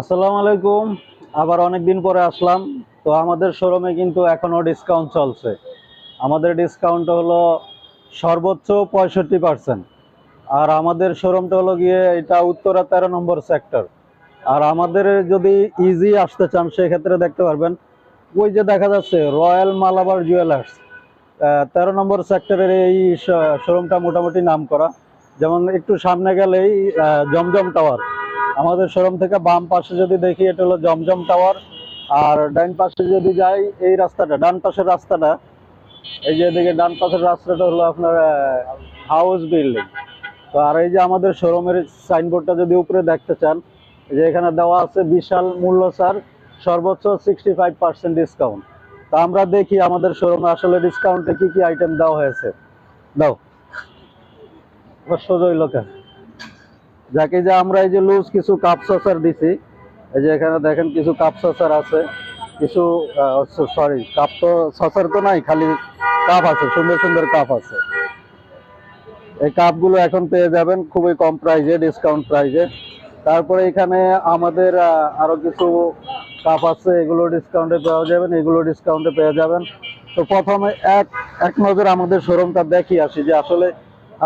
আসসালামু আলাইকুম। আবার অনেক দিন পরে আসলাম। তো আমাদের শোরুমে কিন্তু এখনও ডিসকাউন্ট চলছে। আমাদের ডিসকাউন্ট হলো সর্বোচ্চ পঁয়ষট্টি পার্সেন্ট আর আমাদের শোরুমটা হলো গিয়ে এটা উত্তরা তেরো নম্বর সেক্টর আর আমাদের যদি ইজি আসতে চান, সেক্ষেত্রে দেখতে পারবেন, ওই যে দেখা যাচ্ছে রয়্যাল মালাবার জুয়েলার্স তেরো নম্বর সেক্টরের এই শোরুমটা মোটামুটি নাম করা যেমন একটু সামনে গেলেই জমজম টাওয়ার আমাদের শোরুম থেকে বাম পাশে যদি দেখি, এটা হলো জমজম টাওয়ার। আর ডান পাশে যদি যাই, এই রাস্তাটা, ডান পাশের রাস্তাটা, এই যে এদিকে ডান পাশের রাস্তাটা হলো আপনার হাউস বিল্ডিং তো আর এই যে আমাদের শোরুমের সাইনবোর্ডটা যদি উপরে দেখতে চান, এই যে এখানে দেওয়া আছে বিশাল মূল্য, স্যার, সর্বোচ্চ সিক্সটি ফাইভ পার্সেন্ট ডিসকাউন্ট তা আমরা দেখি আমাদের শোরুমে আসলে ডিসকাউন্টে কি কি আইটেম দেওয়া হয়েছে। দাও। সোজই লোকের যাকে যে আমরা এই যে লুজ কিছু কাপ সসার দিছি, এই যে এখানে দেখেন কিছু কাপ সসার আছে, কিছু সরি কাপ তো সসার তো নাই, খালি কাপ আছে, সুন্দর সুন্দর কাপ আছে। এই কাপগুলো এখন পেয়ে যাবেন খুবই কম প্রাইজে ডিসকাউন্ট প্রাইজে তারপরে এখানে আমাদের আরও কিছু কাপ আছে, এগুলো ডিসকাউন্টে পাওয়া যাবেন, এগুলো ডিসকাউন্টে পেয়ে যাবেন। তো প্রথমে এক এক নজর আমাদের শোরুমটা দেখি আসি যে আসলে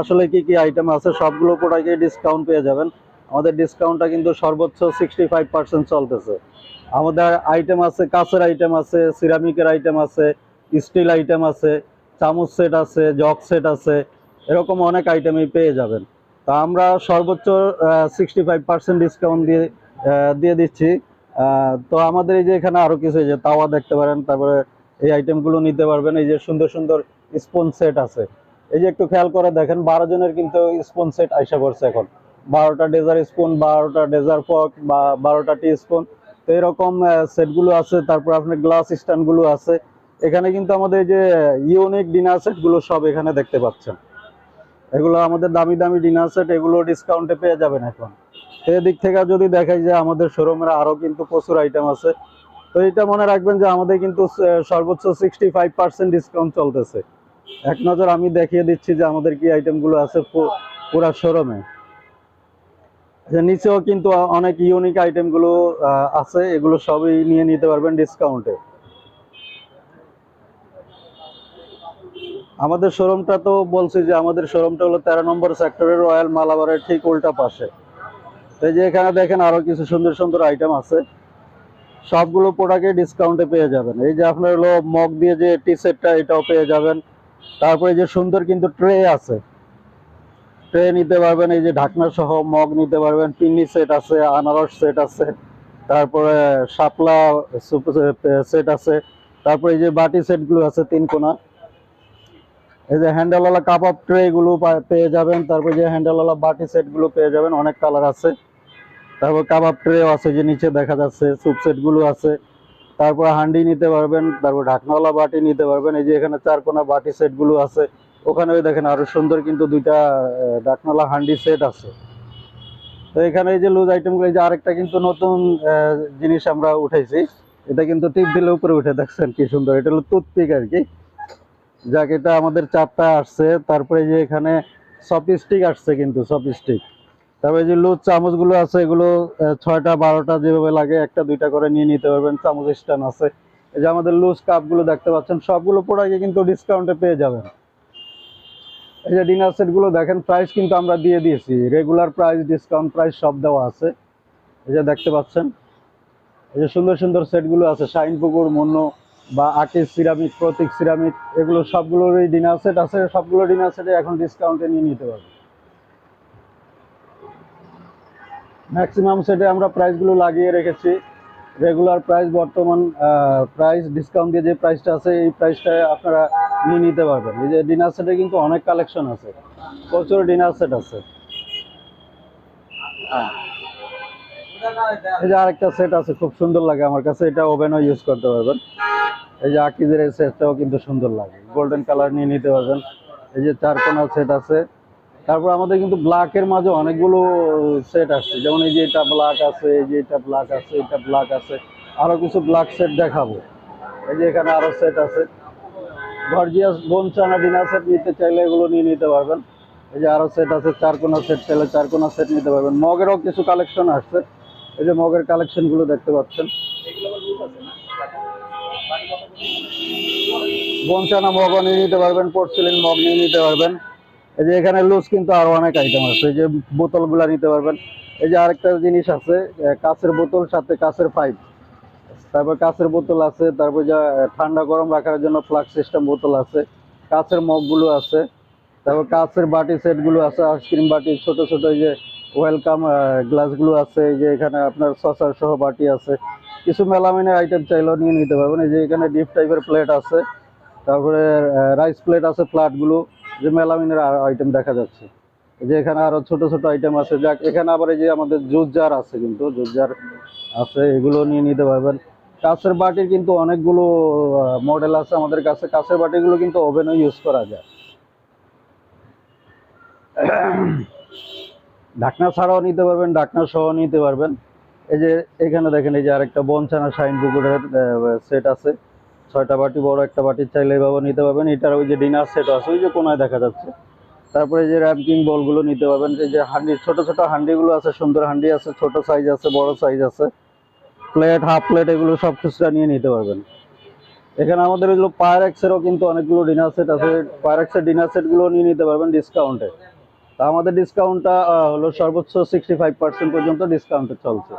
আসলে কি কি আইটেম আছে, সবগুলো প্রোডাক্টে ডিসকাউন্ট পেয়ে যাবেন। আমাদের ডিসকাউন্টটা কিন্তু সর্বোচ্চ সিক্সটি ফাইভ পার্সেন্ট চলতেছে। আমাদের আইটেম আছে, কাঁচের আইটেম আছে সিরামিকের আইটেম আছে স্টিল আইটেম আছে, চামচ সেট আছে, জগ সেট আছে, এরকম অনেক আইটেমই পেয়ে যাবেন। তা আমরা সর্বোচ্চ সিক্সটি ফাইভ পার্সেন্ট ডিসকাউন্ট দিয়ে দিয়ে দিচ্ছি। তো আমাদের এই যে এখানে আরও কিছু যে তাওয়া দেখতে পারেন, তারপরে এই আইটেমগুলো নিতে পারবেন। এই যে সুন্দর সুন্দর স্পুন সেট আছে। এই যে একটু খেয়াল করে দেখেন, বারো জনের কিন্তু স্পুন সেট আইসা পড়ছে এখন। বারোটা ডেজার স্পুন বারোটা ডেজার ফক বা বারোটা টি স্পুন তো এরকম সেটগুলো আছে, তারপর আপনার গ্লাস স্ট্যান্ডগুলো আছে। এখানে কিন্তু আমাদের এই যে ইউনিক ডিনার সেটগুলো সব এখানে দেখতে পাচ্ছেন। এগুলো আমাদের দামি দামি ডিনার সেট এগুলো ডিসকাউন্টে পেয়ে যাবেন এখন। তো এদিক থেকে যদি দেখাই যে আমাদের শোরুমের আরও কিন্তু প্রচুর আইটেম আছে। তো এটা মনে রাখবেন যে আমাদের কিন্তু সর্বোচ্চ সিক্সটি ফাইভ পার্সেন্ট ডিসকাউন্ট চলতেছে। এক নজর আমি দেখিয়ে দিচ্ছি যে আমাদের কি আইটেমগুলো আছে পুরা শোরুমে নিচেও কিন্তু অনেক ইউনিক আইটেমগুলো আছে, এগুলো সবই নিয়ে নিতে পারবেন ডিসকাউন্টে আমাদের শোরুমটা তো বলছি যে আমাদের শোরুমটা হলো তেরো নম্বর সেক্টরের রয়্যাল মালাবারের ঠিক উল্টা পাশে। এই যে এখানে দেখেন আরও কিছু সুন্দর সুন্দর আইটেম আছে। সবগুলো প্রোডাক্টে ডিসকাউন্টে পেয়ে যাবেন। এই যে আপনার হলো মগ দিয়ে যে টি সেটটা এটাও পেয়ে যাবেন। তারপরে যে সুন্দর কিন্তু ট্রে আছে। ট্রে নিতে পারবেন এই যে ঢাকনা সহ মগ নিতে পারবেন পিন্নি সেট আছে, আনারস সেট আছে, তারপরে শাপলা সেট আছে, তারপরে এই যে বাটি সেটগুলো আছে তিন কোনা। এই যে হ্যান্ডেলওয়ালা কাপ অফ ট্রে গুলো পেয়ে যাবেন, তারপর যে হ্যান্ডেলওয়ালা বাটি সেটগুলো পেয়ে যাবেন, অনেক কালার আছে। তারপর কাবাব ট্রে আছে যে নিচে দেখা যাচ্ছে স্যুপ সেটগুলো আছে। তারপর হান্ডি নিতে পারবেন, তারপর ঢাকনাওয়ালা বাটি নিতে পারবেন। এই যে এখানে চার কোনা বাটি সেটগুলো আছে ওখানে দেখেন আরও সুন্দর কিন্তু দুইটা ঢাকনাওয়ালা হান্ডি সেট আছে। তো এখানে এই যে লুজ আইটেমগুলো এই যে আরেকটা কিন্তু নতুন জিনিস আমরা উঠাইছি। এটা কিন্তু টিপ দিলে উপরে উঠে, দেখছেন কি সুন্দর। এটা হলো টুথপিক আর কি। যাক, এটা আমাদের চারটা আসছে। তারপরে যে এখানে সপিস্টিক আসছে কিন্তু সপিস্টিক তারপরে যে লুজ চামচগুলো আছে, এগুলো ছয়টা, বারোটা যেভাবে লাগে, একটা, দুইটা করে নিয়ে নিতে পারবেন, চামচ স্ট্যান্ড আছে। এই যে আমাদের লুজ কাপগুলো দেখতে পাচ্ছেন, সবগুলো প্রোডাক্টে কিন্তু ডিসকাউন্টে পেয়ে যাবেন। এই যে ডিনার সেটগুলো দেখেন প্রাইস কিন্তু আমরা দিয়ে দিয়েছি। রেগুলার প্রাইস ডিসকাউন্ট প্রাইস সব দেওয়া আছে। এই যে দেখতে পাচ্ছেন, এই যে সুন্দর সুন্দর সেটগুলো আছে, শাইন পুকুর মন্য বা আর্টিস্ট সিরামিক, প্রতীক সিরামিক, এগুলো সবগুলোরই ডিনার সেট আছে, সবগুলো ডিনার সেটে এখন ডিসকাউন্টে নিয়ে নিতে পারবে ম্যাক্সিমাম সেটে আমরা প্রাইসগুলো লাগিয়ে রেখেছি। রেগুলার প্রাইস বর্তমান প্রাইস ডিসকাউন্ট দিয়ে যে প্রাইসটা আছে এই প্রাইসটা আপনারা নিয়ে নিতে পারবেন। এই যে ডিনার সেটে কিন্তু অনেক কালেকশন আছে। প্রচুর ডিনার সেট আছে। হ্যাঁ। এই যে আরেকটা সেট আছে খুব সুন্দর লাগে আমার কাছে। এটা ওভেনও ইউজ করতে পারবেন। এই যে আকিজের এই সেটটাও কিন্তু সুন্দর লাগে। গোল্ডেন কালার নিয়ে নিতে পারবেন। এই যে চার কোনা সেট আছে। তারপর আমাদের কিন্তু ব্ল্যাকের মাঝে অনেকগুলো সেট আসছে। যেমন এই যে এটা ব্ল্যাক আছে, এই যে এটা ব্ল্যাক আছে, এটা ব্ল্যাক আছে। আরও কিছু ব্ল্যাক সেট দেখাবো। এই যে এখানে আরও সেট আছে। গর্জিয়াস বোন চানা ডিনার সেট নিতে চাইলে এগুলো নিয়ে নিতে পারবেন। এই যে আরও সেট আছে চার কোনা সেট চাইলে চার কোনা সেট নিতে পারবেন। মগেরও কিছু কালেকশন আসছে। এই যে মগের কালেকশনগুলো দেখতে পাচ্ছেন। বঞ্চানা মগ নিয়ে নিতে পারবেন পোর্সিলিন মগ নিয়ে নিতে পারবেন। এই যে এখানে লুজ কিন্তু আরও অনেক আইটেম আছে। এই যে বোতলগুলা নিতে পারবেন। এই যে আরেকটা জিনিস আছে কাঁচের বোতল, সাথে কাঁচের পাইপ তারপর কাঁচের বোতল আছে, তারপর যা ঠান্ডা গরম রাখার জন্য ফ্লাক্স সিস্টেম বোতল আছে, কাঁচের মগগুলো আছে, তারপর কাঁচের বাটি সেটগুলো আছে আইসক্রিম বাটি, ছোট ছোট এই যে ওয়েলকাম গ্লাসগুলো আছে, এই যে এখানে আপনার সসার সহ বাটি আছে। কিছু মেলামিনের আইটেম চাইলেও নিয়ে নিতে পারবেন। এই যে এখানে ডিপ টাইপের প্লেট আছে, তারপরে রাইস প্লেট আছে প্লাটগুলো যে মেলামিনের আইটেম দেখা যাচ্ছে। যে এখানে আরও ছোট ছোট আইটেম আছে। যাক, এখানে আবার এই যে আমাদের জুস জার আছে কিন্তু, জুস জার আছে, এগুলো নিয়ে নিতে পারবেন। কাঁচের বাটির কিন্তু অনেকগুলো মডেল আছে আমাদের কাছে। কাঁচের বাটিগুলো কিন্তু ওভেনও ইউজ করা যায়। ঢাকনা ছাড়াও নিতে পারবেন, ঢাকনা সহ নিতে পারবেন। এই যে এখানে দেখেন, এই যে আরেকটা বনছানা শাইন পুকুরের সেট আছে। ছয়টা বাটি, বড় একটা বাটি চাইলে এভাবে নিতে পারবেন। এটার ওই যে ডিনার সেট আছে, ওই যে কোনায় দেখা যাচ্ছে। তারপরে যে র্যাপকিং বলগুলো নিতে পারবেন। এই যে হান্ডি, ছোট ছোট হান্ডিগুলো আছে, সুন্দর হান্ডি আছে, ছোট সাইজ আছে, বড় সাইজ আছে। প্লেট হাফ প্লেট এগুলো সব খুচরা নিয়ে নিতে পারবেন। এখানে আমাদের ওইগুলো পায়ারেক্সেরও কিন্তু অনেকগুলো ডিনার সেট আছে। পায়ারেক্সের ডিনার সেটগুলো নিয়ে নিতে পারবেন ডিসকাউন্টে তা আমাদের ডিসকাউন্টটা হলো সর্বোচ্চ সিক্সটি পর্যন্ত ডিসকাউন্টে চলছে।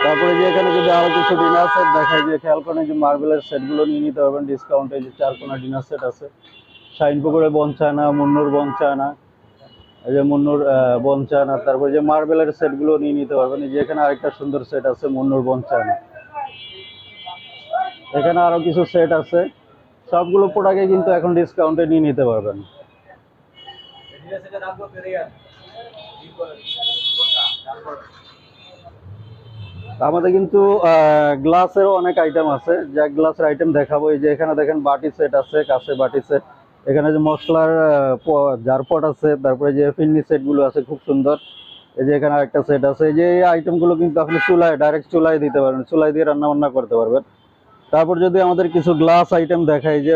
তারপরে যে এখানে যদি আরও কিছু ডিনার সেট দেখায় যে খেয়াল করেন যে মার্বেলের সেটগুলো নিয়ে নিতে পারবেন ডিসকাউন্টে যে চার কোনা ডিনার সেট আছে। শাইন পুকুরের বনচায়না মুন্নুর বনচায়না এই যে মুন্নুর আহ, বনচায়না তারপরে যে মার্বেলের সেটগুলো নিয়ে নিতে পারবেন যে এখানে আরেকটা সুন্দর সেট আছে মুন্নুর বনচায়না এখানে আরও কিছু সেট আছে সবগুলো প্রোডাক্টে কিন্তু এখন ডিসকাউন্টে নিয়ে নিতে পারবেন। আমাদের কিন্তু গ্লাসেরও অনেক আইটেম আছে। যে গ্লাসের আইটেম দেখাবো। এই যে এখানে দেখেন বাটি সেট আছে কাছে বাটি সেট এখানে যে মশলার জারপট আছে, তারপরে যে ফিন্নি সেটগুলো আছে, খুব সুন্দর। এই যে এখানে আরেকটা সেট আছে। এই যে এই আইটেমগুলো কিন্তু আপনি চুলায় ডাইরেক্ট চুলায় দিতে পারবেন। চুলায় দিয়ে রান্না বান্না করতে পারবেন। তারপর যদি আমাদের কিছু গ্লাস আইটেম দেখাই যে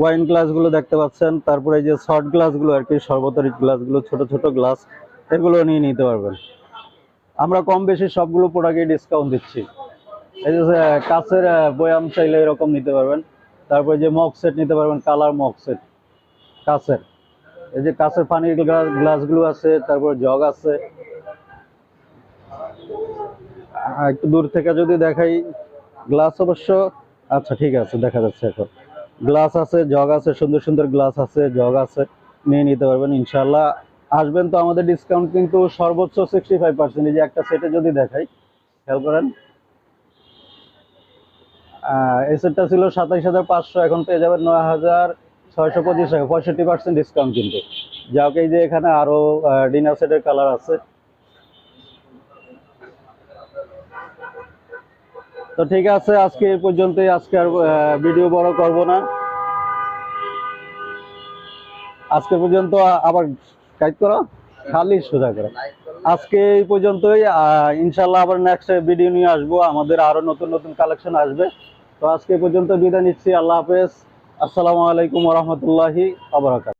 ওয়াইন গ্লাসগুলো দেখতে পাচ্ছেন, তারপরে এই যে শর্ট গ্লাসগুলো আর কি সর্বতরি গ্লাসগুলো ছোট ছোট গ্লাস এগুলো নিয়ে নিতে পারবেন। আমরা কম বেশি সবগুলো প্রোডাক্টে ডিসকাউন্ট দিচ্ছি। এই যে কাচের বয়াম চাইলে এরকম নিতে পারবেন। তারপরে যে মগ সেট নিতে পারবেন, কালার মগ সেট কাচের এই যে কাচের পানির গ্লাস গ্লাসগুলো আছে, তারপর জগ আছে। একটু দূর থেকে যদি দেখাই, গ্লাস অবশ্য আচ্ছা ঠিক আছে, দেখা যাচ্ছে এখন। গ্লাস আছে, জগ আছে, সুন্দর সুন্দর গ্লাস আছে, জগ আছে, নিয়ে নিতে পারবেন ইনশাল্লাহ আসবেন তো আমাদের ডিসকাউন্ট কিন্তু সর্বোচ্চ সিক্সটি ফাইভ পার্সেন্ট এই যে একটা সেটে যদি দেখাই, খেয়াল করেন। এই সেটটা ছিল সাতাইশ হাজার পাঁচশো, এখন পেয়ে যাবেন নয় হাজার ছয়শো পঁচিশ টাকা, পঁয়ষট্টি পার্সেন্ট ডিসকাউন্ট কিন্তু। যাক এই যে এখানে আরও ডিনার সেটের কালার আছে। তো ঠিক আছে, আজকে এই পর্যন্তই, আজকে আর ভিডিও বড় করব না। আজকে পর্যন্ত আবার কাজ করো, খালি সোজা করো। আজকে এই পর্যন্তই ইনশাল্লাহ আবার নেক্সট ভিডিও নিয়ে আসব। আমাদের আরও নতুন নতুন কালেকশন আসবে। তো আজকে পর্যন্ত বিদায় নিচ্ছি, আল্লাহ হাফেজ। আসসালামু আলাইকুম রহমতুল্লাহি আবরাকাত